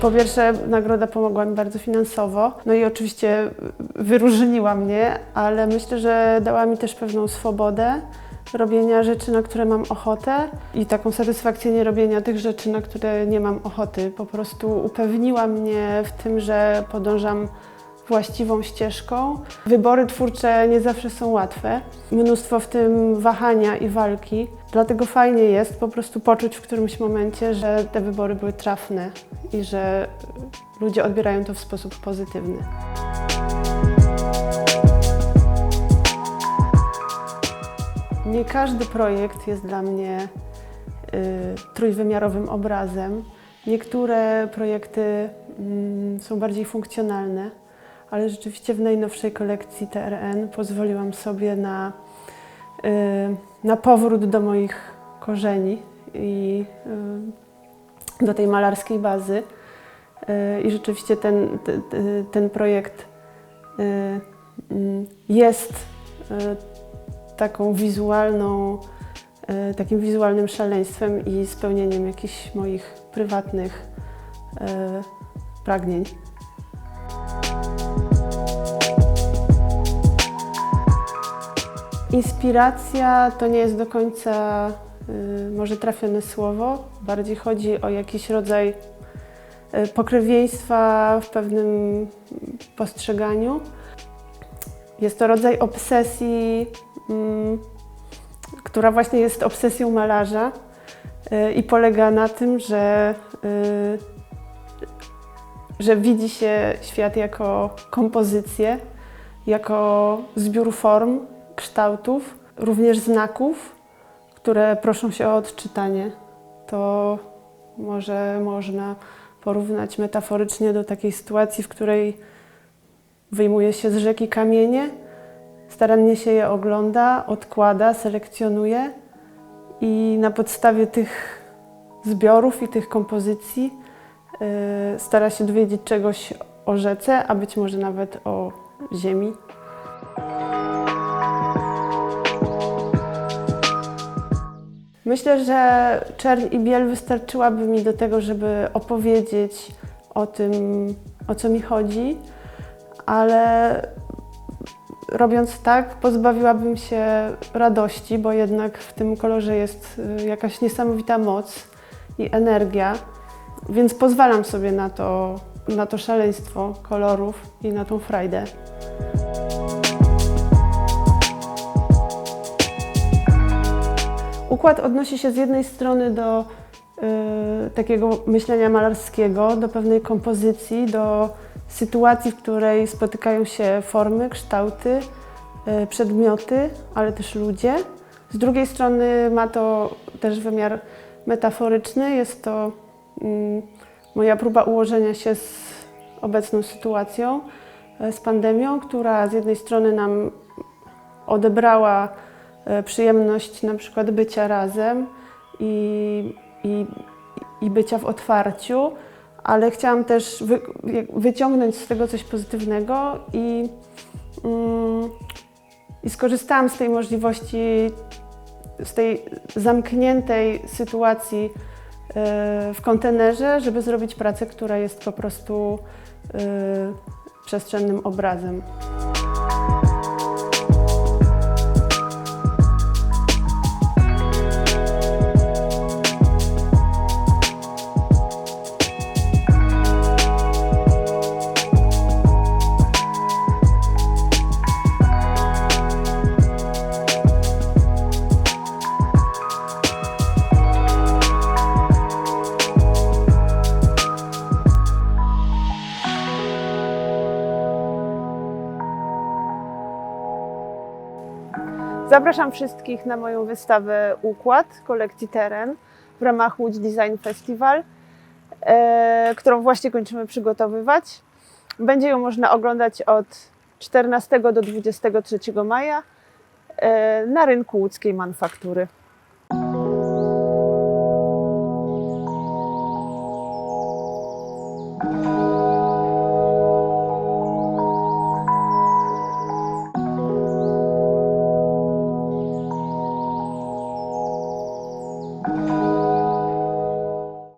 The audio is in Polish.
Po pierwsze, nagroda pomogła mi bardzo finansowo, no i oczywiście wyróżniła mnie, ale myślę, że dała mi też pewną swobodę robienia rzeczy, na które mam ochotę i taką satysfakcję nie robienia tych rzeczy, na które nie mam ochoty. Po prostu upewniła mnie w tym, że podążam właściwą ścieżką. Wybory twórcze nie zawsze są łatwe. Mnóstwo w tym wahania i walki. Dlatego fajnie jest po prostu poczuć w którymś momencie, że te wybory były trafne i że ludzie odbierają to w sposób pozytywny. Nie każdy projekt jest dla mnie y, trójwymiarowym obrazem. Niektóre projekty mm, są bardziej funkcjonalne, ale rzeczywiście w najnowszej kolekcji TRN pozwoliłam sobie na, y, na powrót do moich korzeni i y, do tej malarskiej bazy. Y, I rzeczywiście ten, te- te- ten projekt y, mm, jest y, taką wizualną, takim wizualnym szaleństwem i spełnieniem jakichś moich prywatnych pragnień. Inspiracja to nie jest do końca może trafione słowo, bardziej chodzi o jakiś rodzaj y, pokrewieństwa w pewnym postrzeganiu. Jest to rodzaj obsesji, mm, która właśnie jest obsesją malarza y, i polega na tym, że, y, że widzi się świat jako kompozycję, jako zbiór form, kształtów, również znaków, które proszą się o odczytanie. To może można porównać metaforycznie do takiej sytuacji, w której wyjmuje się z rzeki kamienie, starannie się je ogląda, odkłada, selekcjonuje i na podstawie tych zbiorów i tych kompozycji y, stara się dowiedzieć czegoś o rzece, a być może nawet o ziemi. Myślę, że czerń i biel wystarczyłaby mi do tego, żeby opowiedzieć o tym, o co mi chodzi, ale robiąc tak, pozbawiłabym się radości, bo jednak w tym kolorze jest y, jakaś niesamowita moc i energia, więc pozwalam sobie na to, na to szaleństwo kolorów i na tą frajdę. Układ odnosi się z jednej strony do y, takiego myślenia malarskiego, do pewnej kompozycji, do sytuacji, w której spotykają się formy, kształty, y, przedmioty, ale też ludzie. Z drugiej strony ma to też wymiar metaforyczny. Jest to mm, moja próba ułożenia się z obecną sytuacją, y, z pandemią, która z jednej strony nam odebrała przyjemność na przykład bycia razem i, i, i bycia w otwarciu, ale chciałam też wy, wyciągnąć z tego coś pozytywnego i, mm, i skorzystałam z tej możliwości, z tej zamkniętej sytuacji e, w kontenerze, żeby zrobić pracę, która jest po prostu e, przestrzennym obrazem. Zapraszam wszystkich na moją wystawę Układ kolekcji Teren w ramach Łódź Design Festival, e, którą właśnie kończymy przygotowywać. Będzie ją można oglądać od 14 do 23 maja e, na rynku łódzkiej manufaktury.